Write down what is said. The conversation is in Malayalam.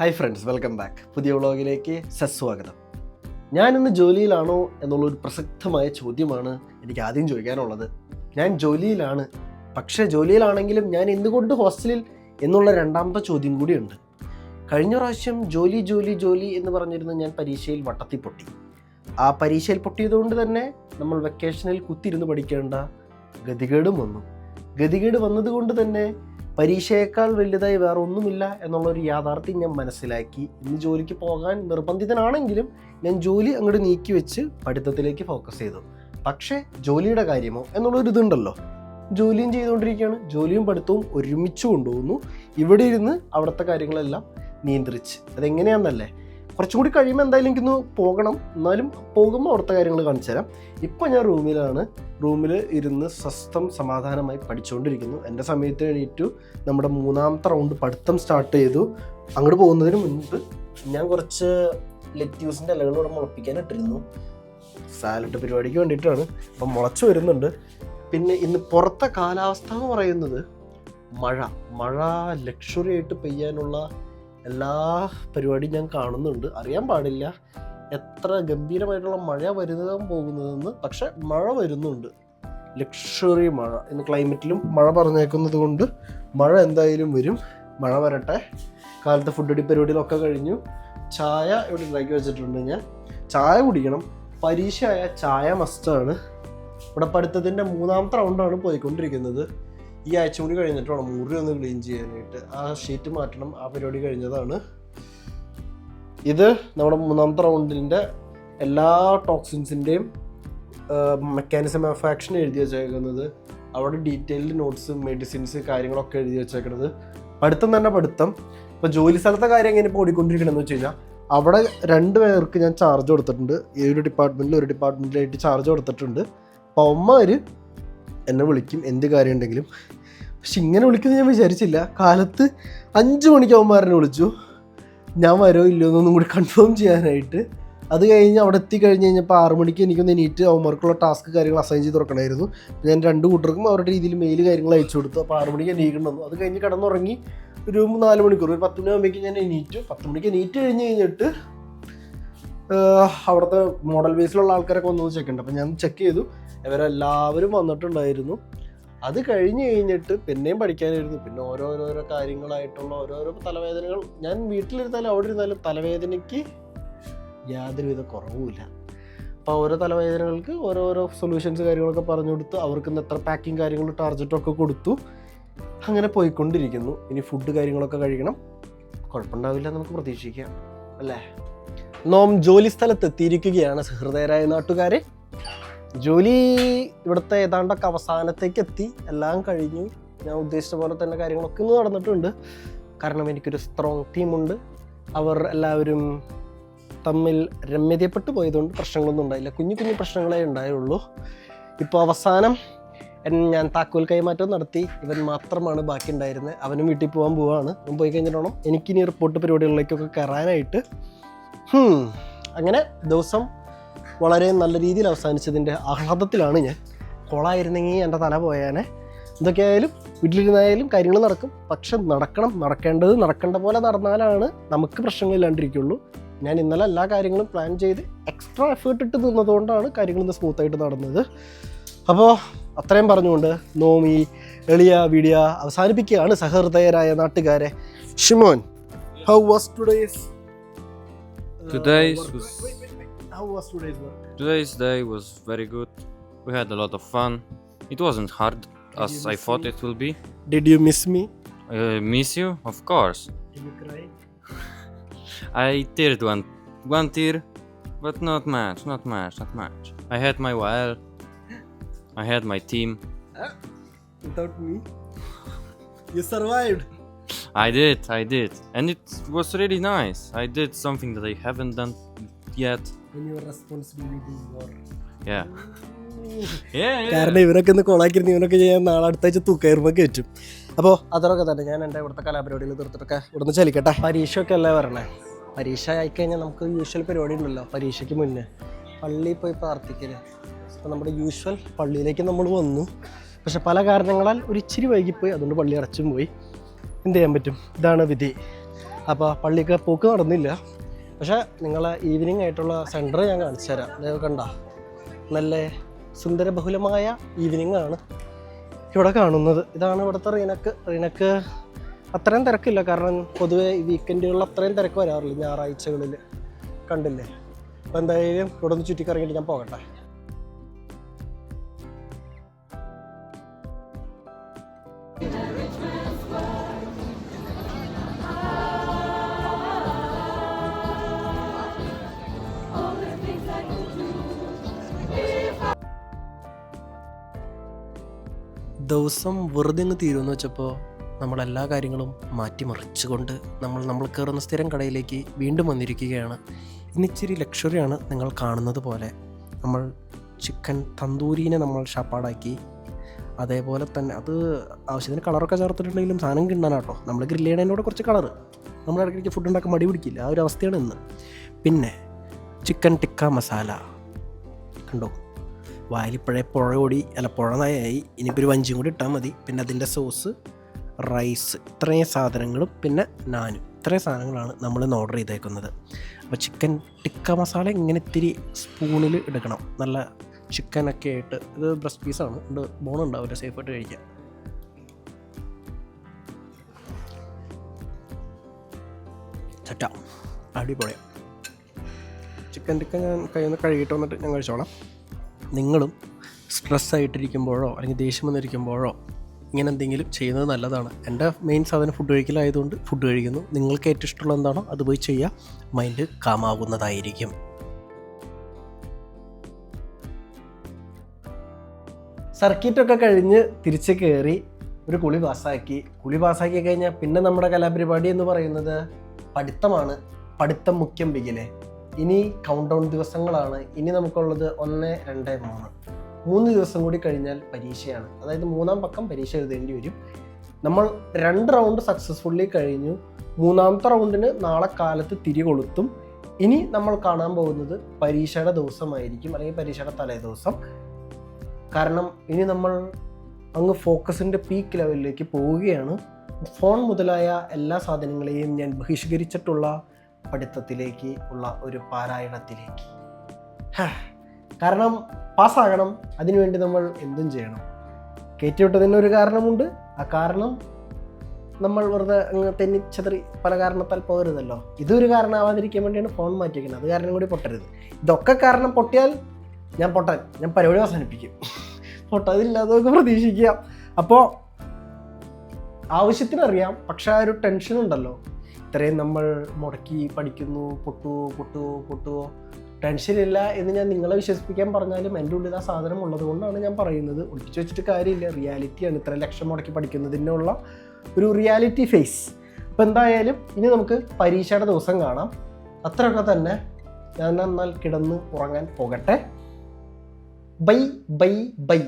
ഹായ് ഫ്രണ്ട്സ് വെൽക്കം ബാക്ക് പുതിയ വ്ളോഗിലേക്ക് സസ്വാഗതം. ഞാനിന്ന് ജോലിയിലാണോ എന്നുള്ളൊരു പ്രസക്തമായ ചോദ്യമാണ് എനിക്ക് ആദ്യം ചോദിക്കാനുള്ളത്. ഞാൻ ജോലിയിലാണ്. പക്ഷേ ജോലിയിലാണെങ്കിലും ഞാൻ എന്തുകൊണ്ട് ഹോസ്റ്റലിൽ എന്നുള്ള രണ്ടാമത്തെ ചോദ്യം കൂടിയുണ്ട്. കഴിഞ്ഞ പ്രാവശ്യം ജോലി ജോലി ജോലി എന്ന് പറഞ്ഞിരുന്ന ഞാൻ പരീക്ഷയിൽ വട്ടത്തിൽ പൊട്ടി. ആ പരീക്ഷയിൽ പൊട്ടിയതുകൊണ്ട് തന്നെ നമ്മൾ വെക്കേഷനിൽ കുത്തിരുന്ന് പഠിക്കേണ്ട ഗതികേടും വന്നു. ഗതികേട് വന്നതുകൊണ്ട് തന്നെ പരീക്ഷയേക്കാൾ വലുതായി വേറെ ഒന്നുമില്ല എന്നുള്ളൊരു യാഥാർത്ഥ്യം ഞാൻ മനസ്സിലാക്കി. ഇന്ന് ജോലിക്ക് പോകാൻ നിർബന്ധിതനാണെങ്കിലും ഞാൻ ജോലി അങ്ങോട്ട് നീക്കി വെച്ച് പഠിത്തത്തിലേക്ക് ഫോക്കസ് ചെയ്തു. പക്ഷേ ജോലിയുടെ കാര്യമോ എന്നുള്ളൊരു ഇതുണ്ടല്ലോ. ജോലിയും ചെയ്തുകൊണ്ടിരിക്കുകയാണ്. ജോലിയും പഠിത്തവും ഒരുമിച്ച് കൊണ്ടുപോകുന്നു ഇവിടെ ഇരുന്ന് അവിടുത്തെ കാര്യങ്ങളെല്ലാം നിയന്ത്രിച്ച്. അതെങ്ങനെയാണെന്നല്ലേ കുറച്ചും കൂടി കഴിയുമ്പോൾ എന്തായാലും എനിക്കൊന്ന് പോകണം. എന്നാലും പോകുമ്പോൾ അവിടുത്തെ കാര്യങ്ങൾ കാണിച്ചു തരാം ഇപ്പോൾ ഞാൻ റൂമിലാണ് റൂമിൽ ഇരുന്ന് സ്വസ്ഥം സമാധാനമായി പഠിച്ചുകൊണ്ടിരിക്കുന്നു. എന്റെ സമയത്ത് എണീറ്റു നമ്മുടെ മൂന്നാമത്തെ റൗണ്ട് പഠിത്തം സ്റ്റാർട്ട് ചെയ്തു. അങ്ങോട്ട് പോകുന്നതിന് മുൻപ് ഞാൻ കുറച്ച് ലെറ്റ്യൂസിന്റെ ഇലകൾ ഇവിടെ മുളപ്പിക്കാൻ ഇട്ടിരുന്നു. സാലഡ് പരിപാടിക്ക് വേണ്ടിയിട്ടാണ്. അപ്പം മുളച്ചു വരുന്നുണ്ട്. പിന്നെ ഇന്ന് പുറത്തെ കാലാവസ്ഥ എന്ന് പറയുന്നത് മഴ. മഴ ലക്ഷറി ആയിട്ട് പെയ്യാനുള്ള എല്ലാ പരിപാടിയും ഞാൻ കാണുന്നുണ്ട്. അറിയാൻ പാടില്ല. എത്ര ഗംഭീരമായിട്ടുള്ള മഴ വരുന്നതും പോകുന്നതെന്ന്. പക്ഷെ മഴ വരുന്നുണ്ട്. ലക്ഷറി മഴ ഇന്ന് ക്ലൈമറ്റിലും മഴ പറഞ്ഞേക്കുന്നത് കൊണ്ട് മഴ എന്തായാലും വരും. മഴ വരട്ടെ. കാലത്തെ ഫുഡ് അടി പരിപാടികളൊക്കെ കഴിഞ്ഞു. ചായ ഇവിടെ ഉണ്ടാക്കി വെച്ചിട്ടുണ്ട് ഞാൻ. ചായ കുടിക്കണം. പരീക്ഷയായ ചായ മസ്റ്റാണ് ഇവിടെ പഠിത്തത്തിന്റെ മൂന്നാമത്തെ റൗണ്ടാണ് പോയിക്കൊണ്ടിരിക്കുന്നത്. ഈ ആഴ്ച കൂടി കഴിഞ്ഞിട്ട് വേണം മുറി ഒന്ന് ക്ലീൻ ചെയ്യാനായിട്ട്. ആ ഷീറ്റ് മാറ്റണം. ആ പരിപാടി കഴിഞ്ഞതാണ്. ഇത് നമ്മുടെ മൂന്നാമത്തെ റൗണ്ടിന്റെ എല്ലാ ടോക്സിൻസിന്റെയും മെക്കാനിസം ഓഫ് ആക്ഷൻ എഴുതി വെച്ചേക്കുന്നത്. അവിടെ ഡീറ്റെയിൽഡ് നോട്ട്സ് മെഡിസിൻസ് കാര്യങ്ങളൊക്കെ എഴുതി വെച്ചേക്കുന്നത് പഠിത്തം തന്നെ പഠിത്തം. ഇപ്പോൾ ജോലി സ്ഥലത്തെ കാര്യം എങ്ങനെ ഇപ്പോൾ ഓടിക്കൊണ്ടിരിക്കണമെന്ന് വെച്ച് കഴിഞ്ഞാൽ അവിടെ രണ്ട് പേർക്ക് ഞാൻ ചാർജ് കൊടുത്തിട്ടുണ്ട്. ഈ ഒരു ഡിപ്പാർട്ട്മെന്റിൽ ഒരു ഡിപ്പാർട്ട്മെന്റിലായിട്ട് ചാർജ് കൊടുത്തിട്ടുണ്ട്. അപ്പോൾ അമ്മമാർ എന്നെ വിളിക്കും എന്ത് കാര്യം ഉണ്ടെങ്കിലും. പക്ഷെ ഇങ്ങനെ വിളിക്കുന്നത് ഞാൻ വിചാരിച്ചില്ല. കാലത്ത് അഞ്ച് മണിക്ക് അവന്മാരെന്നെ വിളിച്ചു. ഞാൻ വരോ ഇല്ലയോ എന്നൊന്നും കൂടി കൺഫേം ചെയ്യാനായിട്ട്. അത് കഴിഞ്ഞ് അവിടെ എത്തിക്കഴിഞ്ഞ് കഴിഞ്ഞപ്പോൾ ആറ് മണിക്ക് എനിക്കൊന്ന് എണീറ്റ് അവന്മാർക്കുള്ള ടാസ്ക് കാര്യങ്ങൾ അസൈൻ ചെയ്ത് തുറക്കണമായിരുന്നു ഞാൻ രണ്ട് കൂട്ടർക്കും അവരുടെ രീതിയിൽ മെയിൽ കാര്യങ്ങൾ അയച്ചു കൊടുത്തു. അപ്പോൾ ആറ് മണിക്ക് എണീക്കണം അത് കഴിഞ്ഞ് കിടന്നുറങ്ങി ഒരു നാല് മണിക്കൂർ ഒരു പത്ത് മണിയാകുമ്പോൾ ഞാൻ എണീറ്റു. പത്ത് മണിക്ക് എണീറ്റ് കഴിഞ്ഞ് കഴിഞ്ഞിട്ട് അവിടുത്തെ മോഡൽ ബേസിലുള്ള ആൾക്കാരൊക്കെ വന്നു ചെക്ക് ഉണ്ട്. അപ്പോൾ ഞാൻ ചെക്ക് ചെയ്തു. ഇവരെല്ലാവരും വന്നിട്ടുണ്ടായിരുന്നു. അത് കഴിഞ്ഞ് കഴിഞ്ഞിട്ട് പിന്നെയും പഠിക്കാനായിരുന്നു. പിന്നെ ഓരോരോരോ കാര്യങ്ങളായിട്ടുള്ള ഓരോരോ തലവേദനകൾ. ഞാൻ വീട്ടിലിരുന്നാലും അവിടെ ഇരുന്നാലും തലവേദനയ്ക്ക് യാതൊരുവിധ കുറവുമില്ല. അപ്പോൾ ഓരോ തലവേദനകൾക്ക് ഓരോരോ സൊല്യൂഷൻസ് കാര്യങ്ങളൊക്കെ പറഞ്ഞു കൊടുത്തു അവർക്ക് എത്ര പാക്കിങ് കാര്യങ്ങൾ ടാർജറ്റും ഒക്കെ കൊടുത്തു. അങ്ങനെ പോയിക്കൊണ്ടിരിക്കുന്നു. ഇനി ഫുഡ് കാര്യങ്ങളൊക്കെ കഴിക്കണം. കുഴപ്പമുണ്ടാവില്ല നമുക്ക് പ്രതീക്ഷിക്കാം. അല്ലേ? നോം ജോലി സ്ഥലത്ത് എത്തിയിരിക്കുകയാണ് സഹൃദയരായ നാട്ടുകാരെ. ജോലി ഇവിടുത്തെ ഏതാണ്ടൊക്കെ അവസാനത്തേക്ക് എത്തി എല്ലാം കഴിഞ്ഞു. ഞാൻ ഉദ്ദേശിച്ച പോലെ തന്നെ കാര്യങ്ങളൊക്കെ ഇന്ന് നടന്നിട്ടുണ്ട്. കാരണം എനിക്കൊരു സ്ട്രോങ് ടീമുണ്ട് അവർ എല്ലാവരും തമ്മിൽ രമ്യതയപ്പെട്ടു പോയതുകൊണ്ട് പ്രശ്നങ്ങളൊന്നും ഉണ്ടായില്ല. കുഞ്ഞു കുഞ്ഞു പ്രശ്നങ്ങളേ ഉണ്ടായുള്ളൂ. ഇപ്പോൾ അവസാനം ഞാൻ താക്കോൽ കൈമാറ്റം നടത്തി. ഇവൻ മാത്രമാണ് ബാക്കി ഉണ്ടായിരുന്നത്. അവനും വീട്ടിൽ പോകാൻ പോവാണ്. അവൻ പോയി കഴിഞ്ഞിട്ട് എനിക്കിനി റിപ്പോർട്ട് പരിപാടികളിലേക്കൊക്കെ കയറാനായിട്ട്. അങ്ങനെ ദിവസം വളരെ നല്ല രീതിയിൽ അവസാനിച്ചതിന്റെ ആഹ്ലാദത്തിലാണ് ഞാൻ. കോളായിരുന്നെങ്കിൽ എന്റെ തല പോയാനെ. എന്തൊക്കെയായാലും വീട്ടിലിരുന്നായാലും കാര്യങ്ങൾ നടക്കും. പക്ഷെ നടക്കണം നടക്കേണ്ടത് നടക്കേണ്ട പോലെ നടന്നാലാണ് നമുക്ക് പ്രശ്നങ്ങളില്ലാണ്ടിരിക്കുള്ളൂ ഞാൻ ഇന്നലെ എല്ലാ കാര്യങ്ങളും പ്ലാൻ ചെയ്ത് എക്സ്ട്രാ എഫേർട്ട് ഇട്ട് നിന്നതുകൊണ്ടാണ് കാര്യങ്ങൾ ഇന്ന് സ്മൂത്തായിട്ട് നടന്നത്. അപ്പോൾ അത്രയും പറഞ്ഞുകൊണ്ട് നോമി എളിയ വീഡിയ അവസാനിപ്പിക്കുകയാണ് സഹൃദയരായ നാട്ടുകാരെ. Shimon how was today's How was today's work? Today's day was very good. We had a lot of fun. It wasn't hard as I thought me? it will be. Did you miss me? Uh, miss you? Of course. Did you cry? I teared one one tear, but not much, not much, not much. I had my wild. I had my team. Uh, without me? You survived. I did, I did. And it was really nice. I did something that I haven't done yet. when your responsibility is your. Yeah, yeah. കാരണം ഇവരൊക്കെ ഒന്ന് കൊളാക്കിരുന്ന് ഇവനൊക്കെ ചെയ്യാൻ നാളെ അടുത്താഴ്ച തൂക്കയറുമ്പോൾ കയറ്റും അപ്പോൾ അതൊക്കെ തന്നെ ഞാൻ എന്റെ ഇവിടുത്തെ കലാപരിപാടികൾ തീർത്തിട്ടൊക്കെ ഇവിടുന്ന് ചലിക്കട്ടെ. പരീക്ഷ ഒക്കെ അല്ലേ പറഞ്ഞേ പരീക്ഷ ആയിക്കഴിഞ്ഞാൽ നമുക്ക് യൂഷ്വൽ പരിപാടി ഉണ്ടല്ലോ. പരീക്ഷയ്ക്ക് മുന്നേ പള്ളിയിൽ പോയി പ്രാർത്ഥിക്കൽ. അപ്പോൾ നമ്മുടെ യൂഷ്വൽ പള്ളിയിലേക്ക് നമ്മൾ വന്നു. പക്ഷെ പല കാരണങ്ങളാൽ ഒരു ഇച്ചിരി വൈകിപ്പോയി. അതുകൊണ്ട് പള്ളി അടച്ചും പോയി. എന്ത് ചെയ്യാൻ പറ്റും? ഇതാണ് വിധി. അപ്പോൾ പള്ളിക്ക് പോക്ക് നടന്നില്ല. പക്ഷേ നിങ്ങളെ ഈവനിങ് ആയിട്ടുള്ള സെന്റർ ഞാൻ കാണിച്ചു തരാം. ദയവ് കണ്ട? നല്ല സുന്ദര ബഹുലമായ ഈവനിങ് ആണ് ഇവിടെ കാണുന്നത്. ഇതാണ് ഇവിടുത്തെ റീനക്ക്. റീനക്ക് അത്രയും തിരക്കില്ല. കാരണം പൊതുവേ വീക്കെൻഡുകളിൽ അത്രയും തിരക്ക് വരാറില്ല. ഞായറാഴ്ചകളിൽ കണ്ടില്ലേ? അപ്പോൾ എന്തായാലും ഇവിടെ ഒന്ന് ചുറ്റിക്കറങ്ങിയിട്ട് ഞാൻ പോകട്ടെ. ദിവസം വെറുതെ അങ്ങ് തീരുമെന്ന് വെച്ചപ്പോൾ നമ്മളെല്ലാ കാര്യങ്ങളും മാറ്റിമറിച്ചുകൊണ്ട് നമ്മൾ നമ്മൾ കയറുന്ന സ്ഥിരം കടയിലേക്ക് വീണ്ടും വന്നിരിക്കുകയാണ്. ഇന്നിച്ചിരി ലക്ഷറിയാണ് നിങ്ങൾ കാണുന്നത് പോലെ. നമ്മൾ ചിക്കൻ തന്തൂരിനെ നമ്മൾ ഷാപ്പാടാക്കി. അതേപോലെ തന്നെ അത് ആവശ്യത്തിന് കളറൊക്കെ ചേർത്തിട്ടുണ്ടെങ്കിലും സാധനം കിണ്ണാനാട്ടോ നമ്മൾ ഗ്രില്ല് ചെയ്യണതിനോട് കുറച്ച് കളറ്. നമ്മൾ ഇടയ്ക്കിടയ്ക്ക് ഫുഡ് ഉണ്ടാക്കാൻ മടി പിടിക്കില്ല. ആ ഒരു അവസ്ഥയാണ് ഇന്ന്. പിന്നെ ചിക്കൻ ടിക്ക മസാല. കണ്ടോ? വായിലിപ്പോഴേ പുഴ ഓടി അല്ല പുഴ നായായി ഇനിയിപ്പോൾ ഒരു വഞ്ചിയും കൂടി ഇട്ടാൽ മതി. പിന്നെ അതിന്റെ സോസ് റൈസ് ഇത്രയും സാധനങ്ങളും പിന്നെ നാനും. ഇത്രയും സാധനങ്ങളാണ് നമ്മൾ ഇന്ന് ഓർഡർ ചെയ്തേക്കുന്നത്. അപ്പോൾ ചിക്കൻ ടിക്ക മസാല ഇങ്ങനെ ഇത്തിരി സ്പൂണിൽ എടുക്കണം. നല്ല ചിക്കനൊക്കെ ആയിട്ട്. ഇത് ബ്രസ്റ്റ് പീസാണ് ഉണ്ട് ബോൺ ഉണ്ടാവില്ല സേഫായിട്ട് കഴിക്കാം. ചട്ട അടിപൊളിയാണ് ചിക്കൻ ടിക്ക ഞാൻ കയ്യിൽ നിന്ന് കഴുകിയിട്ട് വന്നിട്ട് ഞാൻ കഴിച്ചോളാം. നിങ്ങളും സ്ട്രെസ് ആയിട്ടിരിക്കുമ്പോഴോ അല്ലെങ്കിൽ ദേഷ്യം വന്നിരിക്കുമ്പോഴോ ഇങ്ങനെ എന്തെങ്കിലും ചെയ്യുന്നത് നല്ലതാണ്. എന്റെ മെയിൻ സാധനം ഫുഡ് കഴിക്കലായതുകൊണ്ട് ഫുഡ് കഴിക്കുന്നു. നിങ്ങൾക്ക് ഏറ്റവും ഇഷ്ടമുള്ള എന്താണോ അത് പോയി ചെയ്യുക. മൈൻഡ് കാമാവുന്നതായിരിക്കും സർക്കിറ്റൊക്കെ കഴിഞ്ഞ് തിരിച്ച് കയറി ഒരു കുളി പാസ്സാക്കി കുളി പാസ്സാക്കി കഴിഞ്ഞാൽ പിന്നെ നമ്മുടെ കലാപരിപാടി എന്ന് പറയുന്നത് പഠിത്തമാണ്. പഠിത്തം മുഖ്യം ബിഗിലെ ഇനി കൗണ്ട് ഡൗൺ ദിവസങ്ങളാണ്. ഇനി നമുക്കുള്ളത് ഒന്ന് രണ്ട് മൂന്ന്. മൂന്ന് ദിവസം കൂടി കഴിഞ്ഞാൽ പരീക്ഷയാണ്. അതായത് മൂന്നാം പക്കം പരീക്ഷ എഴുതേണ്ടി വരും. നമ്മൾ രണ്ട് റൗണ്ട് സക്സസ്ഫുള്ളി കഴിഞ്ഞു. മൂന്നാമത്തെ റൗണ്ടിന് നാളെ കാലത്ത് തിരി കൊളുത്തും. ഇനി നമ്മൾ കാണാൻ പോകുന്നത് പരീക്ഷയുടെ ദിവസമായിരിക്കും അല്ലെങ്കിൽ പരീക്ഷയുടെ തലേ ദിവസം കാരണം ഇനി നമ്മൾ അങ്ങ് ഫോക്കസിന്റെ പീക്ക് ലെവലിലേക്ക് പോവുകയാണ്. ഫോൺ മുതലായ എല്ലാ സാധനങ്ങളെയും ഞാൻ ബഹിഷ്കരിച്ചിട്ടുള്ള പഠിത്തത്തിലേക്ക് ഉള്ള ഒരു പാരായണത്തിലേക്ക്. കാരണം പാസ്സാകണം അതിനുവേണ്ടി നമ്മൾ എന്തും ചെയ്യണം. കയറ്റിവിട്ടതിന് ഒരു കാരണമുണ്ട്. ആ കാരണം നമ്മൾ വെറുതെ അങ്ങ് തെന്നി ചതറി പല കാരണത്താൽ പോകരുതല്ലോ. ഇതൊരു കാരണമാവാതിരിക്കാൻ വേണ്ടിയാണ് ഫോൺ മാറ്റിയിരിക്കുന്നത് അത് കാരണം കൂടി പൊട്ടരുത്. ഇതൊക്കെ കാരണം പൊട്ടിയാൽ ഞാൻ പൊട്ടാൻ. ഞാൻ പരിപാടി അവസാനിപ്പിക്കും. പൊട്ടതില്ല അതൊക്കെ പ്രതീക്ഷിക്കാം. അപ്പോൾ ആവശ്യത്തിനറിയാം പക്ഷെ ആ ഒരു ടെൻഷൻ ഉണ്ടല്ലോ ഇത്രയും നമ്മൾ മുടക്കി പഠിക്കുന്നു പൊട്ടുവോ പൊട്ടുവോ പൊട്ടുവോ ടെൻഷനില്ല എന്ന് ഞാൻ നിങ്ങളെ വിശ്വസിപ്പിക്കാൻ പറഞ്ഞാലും എന്റെ ഉള്ളിൽ ആ സാധനം ഉള്ളത് കൊണ്ടാണ് ഞാൻ പറയുന്നത്. ഒളിപ്പിച്ച് വെച്ചിട്ട് കാര്യമില്ല. റിയാലിറ്റിയാണ് ഇത്ര ലക്ഷം മുടക്കി പഠിക്കുന്നതിനുള്ള ഒരു റിയാലിറ്റി ഫേസ് അപ്പോൾ എന്തായാലും ഇനി നമുക്ക് പരീക്ഷയുടെ ദിവസം കാണാം. അത്രയൊക്കെ തന്നെ. ഞാൻ എന്നാൽ കിടന്ന് ഉറങ്ങാൻ പോകട്ടെ. Bye bye bye.